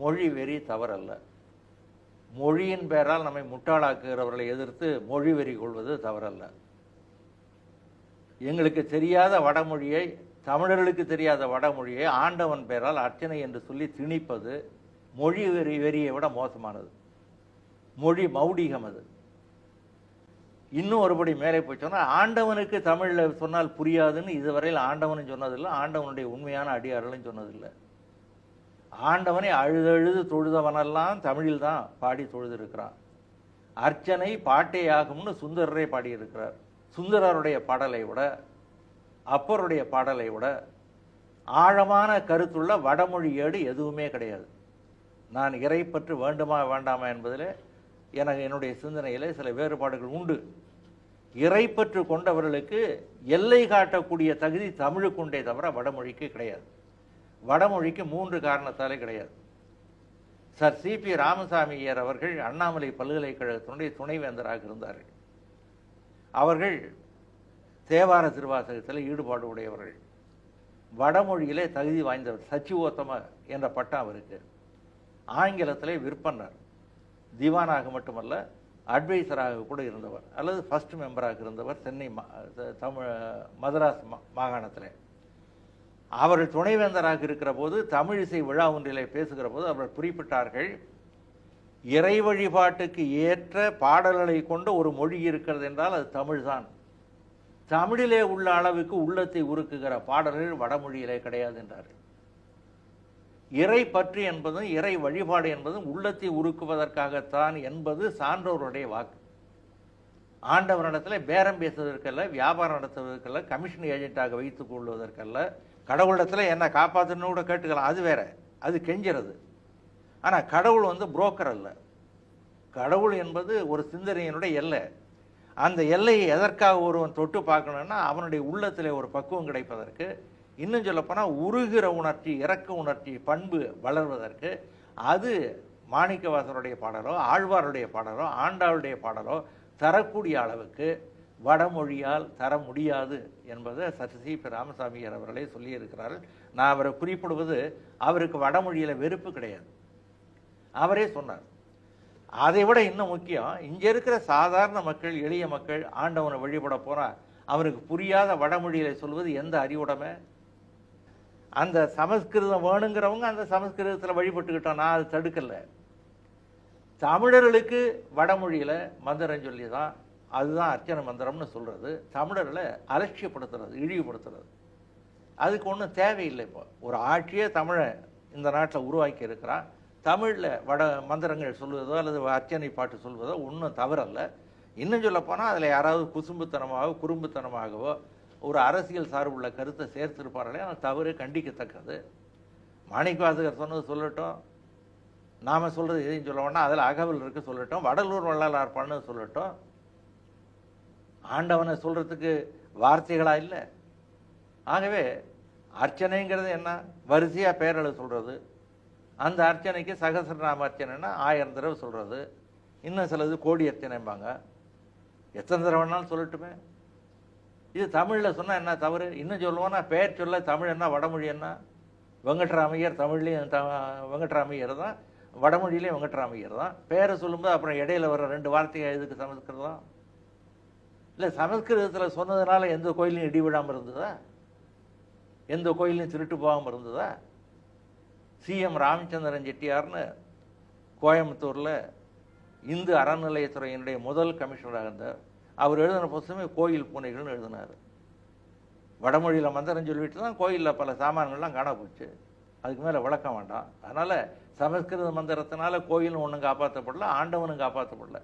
மொழி வெறி தவறல்ல. மொழியின் பெயரால் நம்மை முட்டாளாக்குகிறவர்களை எதிர்த்து மொழி வெறி கொள்வது தவறல்ல. எங்களுக்கு தெரியாத வடமொழியை தமிழர்களுக்கு தெரியாத வடமொழியை ஆண்டவன் பெயரால் அர்ச்சனை என்று சொல்லி திணிப்பது மொழி வெறி வெறியை விட மோசமானது. மொழி மௌடிகம் அது. இன்னும் ஒருபடி மேலே போய் சொன்னால் ஆண்டவனுக்கு தமிழில் சொன்னால் புரியாதுன்னு இதுவரையில் ஆண்டவனும் சொன்னதில்லை ஆண்டவனுடைய உண்மையான அடியார்களும் சொன்னதில்லை. ஆண்டவனை அழுதழுது தொழுதவனெல்லாம் தமிழில் தான் பாடி தொழுதிருக்கிறான். அர்ச்சனை பாட்டேயாகும்னு சுந்தரரே பாடியிருக்கிறார். சுந்தரருடைய பாடலை விட அப்பருடைய பாடலை விட ஆழமான கருத்துள்ள வடமொழி ஏடு எதுவுமே கிடையாது. நான் இறைப்பற்று வேண்டுமா வேண்டாமா என்பதில் எனக்கு என்னுடைய சிந்தனையில் சில வேறுபாடுகள் உண்டு. இறைப்பற்று கொண்டவர்களுக்கு எல்லை காட்டக்கூடிய தகுதி தமிழுக்குண்டே தவிர வடமொழிக்கு கிடையாது. வடமொழிக்கு மூன்று காரணத்தாலே கிடையாது. சார் சிபி ராமசாமி ஐயர் அவர்கள் அண்ணாமலை பல்கலைக்கழகத்தினுடைய துணைவேந்தராக இருந்தார்கள். அவர்கள் தேவார திருவாசகத்தில் ஈடுபாடு உடையவர்கள். வடமொழியிலே தகுதி வாய்ந்தவர் சச்சிவோத்தம என்ற பட்டம் அவருக்கு. ஆங்கிலத்திலே விற்பனர் திவானாக மட்டுமல்ல அட்வைசராக கூட இருந்தவர். அல்லது ஃபர்ஸ்ட் மெம்பராக இருந்தவர் சென்னை மா- தமிழ் மதராஸ் மாகாணத்தில் மாகாணத்திலே. அவர்கள் துணைவேந்தராக இருக்கிற போது தமிழிசை விழா ஒன்றிலே பேசுகிற போது அவர்கள் குறிப்பிட்டார்கள் இறை வழிபாட்டுக்கு ஏற்ற பாடல்களை கொண்ட ஒரு மொழி இருக்கிறது என்றால் அது தமிழ்தான் தமிழிலே உள்ள அளவுக்கு உள்ளத்தை உருக்குகிற பாடல்கள் வடமொழியிலே கிடையாது என்றார்கள். இறை பற்று என்பதும் இறை வழிபாடு என்பதும் உள்ளத்தை உருக்குவதற்காகத்தான் என்பது சான்றோருடைய வாக்கு. ஆண்டவரிடத்தில் பேரம் பேசுவதற்கல்ல வியாபாரம் நடத்துவதற்கல்ல கமிஷன் ஏஜென்ட்டாக வைத்துக் கொள்வதற்கல்ல கடவுளிடத்தில் என்னை காப்பாற்றணும்னு கூட கேட்டுக்கலாம். அது வேற. அது கெஞ்சிறது. ஆனால் கடவுள் வந்து புரோக்கர் அல்ல. கடவுள் என்பது ஒரு சிந்தனையினுடைய எல்லை. அந்த எல்லையை எதற்காக ஒருவன் தொட்டு பார்க்கணும்னா அவனுடைய உள்ளத்தில் ஒரு பக்குவம் கிடைப்பதற்கு இன்னும் சொல்லப்போனால் உருகிற உணர்ச்சி இறக்க உணர்ச்சி பண்பு வளர்வதற்கு அது மாணிக்கவாசருடைய பாடலோ ஆழ்வாருடைய பாடலோ ஆண்டாளுடைய பாடலோ தரக்கூடிய அளவுக்கு வடமொழியால் தர முடியாது என்பதை சசி பி ராமசாமியார் அவர்களே சொல்லியிருக்கிறார்கள். நான் அவரை குறிப்பிடுவது அவருக்கு வடமொழியில் வெறுப்பு கிடையாது. அவரே சொன்னார். அதை விட இன்னும் முக்கியம் இங்கே இருக்கிற சாதாரண மக்கள் எளிய மக்கள் ஆண்டவனை வழிபட போறா அவனுக்கு புரியாத வடமொழியில் சொல்வது எந்த அறிவுடைமை? அந்த சமஸ்கிருதம் வேணுங்கிறவங்க அந்த சமஸ்கிருதத்தில் வழிபட்டுக்கிட்டோம் நான் அது தடுக்கலை. தமிழர்களுக்கு வடமொழியில் மந்திரம் சொல்லி தான் அதுதான் அர்ச்சனை மந்திரம்னு சொல்கிறது தமிழர்களை அலட்சியப்படுத்துறது இழிவுபடுத்துறது. அதுக்கு ஒன்றும் தேவையில்லை இப்போ. ஒரு ஆட்சியே தமிழை இந்த நாட்டில் உருவாக்கி இருக்கிறான் தமிழில் வட மந்திரங்கள் சொல்வதோ அல்லது அர்ச்சனை பாட்டு சொல்வதோ ஒன்றும் தவறல்ல. இன்னும் சொல்லப்போனால் அதில் யாராவது குசும்புத்தனமாகவோ குறும்புத்தனமாகவோ ஒரு அரசியல் சார்புள்ள கருத்தை சேர்த்திருப்பார்களே அது தவறு கண்டிக்கத்தக்கது. மாணிக்கவாசகர் சொன்னது சொல்லட்டும். நாம் சொல்கிறது எதையும் சொல்ல வேண்டாம். அதில் அகவல் இருக்க சொல்லட்டும். வடலூர் வள்ளலார் பண்ணது சொல்லட்டும். ஆண்டவனை சொல்கிறதுக்கு வார்த்தைகளாக இல்லை. ஆகவே அர்ச்சனைங்கிறது என்ன? வரிசையாக பேரளவு சொல்கிறது அந்த அர்ச்சனைக்கு சகசிரநாம அர்ச்சனைன்னா ஆயிரம் தடவை சொல்கிறது இன்னும் சிலது கோடி அர்ச்சனைம்பாங்க. எத்தனை தடவைனாலும் சொல்லட்டுமே. இது தமிழில் சொன்னால் என்ன தவறு? இன்னும் சொல்லுவோன்னா பெயர் சொல்ல தமிழ் என்ன வடமொழி என்ன? வெங்கட்ராமையர் தமிழ்லேயும் த வெங்கட்ராமையர் தான். வடமொழியிலையும் வெங்கட்ராமையர் தான். பேரை சொல்லும்போது அப்புறம் இடையில வர ரெண்டு வார்த்தைகள் எதுக்கு சமஸ்கிருதம் இல்லை சமஸ்கிருதத்தில் சொன்னதுனால எந்த கோயிலையும் இடி விழாமல் இருந்ததா? எந்த கோயிலையும் திருட்டு போகாமல் இருந்ததா? சிஎம் ராமச்சந்திரன் செட்டியார்னு கோயம்புத்தூரில் இந்து அறநிலையத்துறையினுடைய முதல் கமிஷனராக இருந்தார். அவர் எழுதின புத்தகமே கோயில் பூனைகள்னு எழுதினார். வடமொழியில் மந்திரம் சொல்லிட்டு தான் கோயிலில் பல சாமான்கள்லாம் காண போச்சு. அதுக்கு மேலே விளக்க வேண்டாம். அதனால் சமஸ்கிருத மந்திரத்தினால கோயிலும் ஒன்றும் காப்பாற்றப்படல ஆண்டவனும் காப்பாற்றப்படல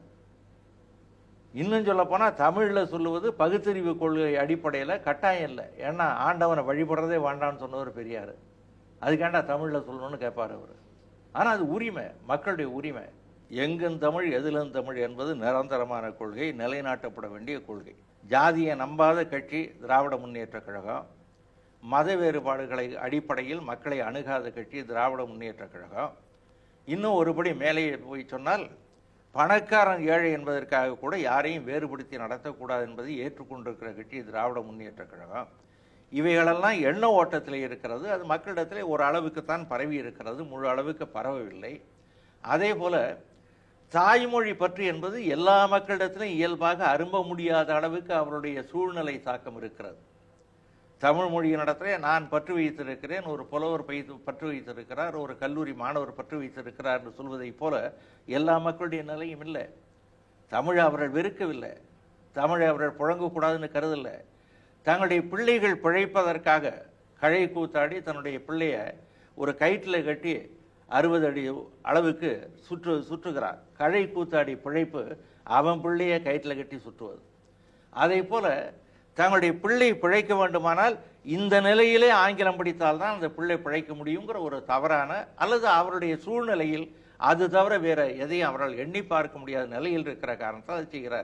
இன்னும் சொல்ல போனால் தமிழில் சொல்லுவது பகுத்தறிவு கொள்கை அடிப்படையில் கட்டாயம் இல்லை. ஏன்னா ஆண்டவனை வழிபடுறதே வேண்டாம்னு சொன்னவர் பெரியார். அதுக்காண்டா தமிழில் சொல்லணும்னு கேட்பார் அவர். ஆனால் அது உரிமை மக்களுடைய உரிமை. எங்கும் தமிழ் எதிலும் தமிழ் என்பது நிரந்தரமான கொள்கை நிலைநாட்டப்பட வேண்டிய கொள்கை. ஜாதியை நம்பாத கட்சி திராவிட முன்னேற்ற கழகம். மத வேறுபாடுகளை அடிப்படையில் மக்களை அணுகாத கட்சி திராவிட முன்னேற்ற கழகம். இன்னும் ஒருபடி மேலே போய் சொன்னால் பணக்காரன் ஏழை என்பதற்காக கூட யாரையும் வேறுபடுத்தி நடத்தக்கூடாது என்பதை ஏற்றுக்கொண்டிருக்கிற கட்சி திராவிட முன்னேற்ற கழகம். இவைகளெல்லாம் எண்ண ஓட்டத்தில் இருக்கிறது. அது மக்களிடத்தில் ஒரு அளவுக்குத்தான் பரவி இருக்கிறது. முழு அளவுக்கு பரவவில்லை. அதே போல தாய்மொழி பற்றி என்பது எல்லா மக்களிடத்திலும் இயல்பாக அரும்ப முடியாத அளவுக்கு அவருடைய சூழ்நிலை தாக்கம் இருக்கிறது. தமிழ் மொழியினிடத்திலே நான் பற்று வைத்திருக்கிறேன். ஒரு புலவர் பைத்து பற்று வைத்திருக்கிறார். ஒரு கல்லூரி மாணவர் பற்று வைத்திருக்கிறார் என்று சொல்வதைப் போல எல்லா மக்களுடைய நிலையும் இல்லை. தமிழை அவர்கள் வெறுக்கவில்லை. தமிழை அவர்கள் புழங்கக்கூடாதுன்னு கருதலை. தங்களுடைய பிள்ளைகள் பிழைப்பதற்காக கழை கூத்தாடி தன்னுடைய பிள்ளைய ஒரு கயிற்றில் கட்டி அறுபது அடி அளவுக்கு சுற்று சுற்றுகிறார். கழை கூத்தாடி பிழைப்பு அவன் பிள்ளைய கயிற்றில் கட்டி சுற்றுவது. அதே போல தங்களுடைய பிள்ளை பிழைக்க வேண்டுமானால் இந்த நிலையிலே ஆங்கிலம் படித்தால்தான் அந்த பிள்ளை பிழைக்க முடியுங்கிற ஒரு தவறான அல்லது அவருடைய சூழ்நிலையில் அது தவிர வேற எதையும் அவரால் எண்ணி பார்க்க முடியாத நிலையில் இருக்கிற காரணத்தால் அதை செய்கிறார்.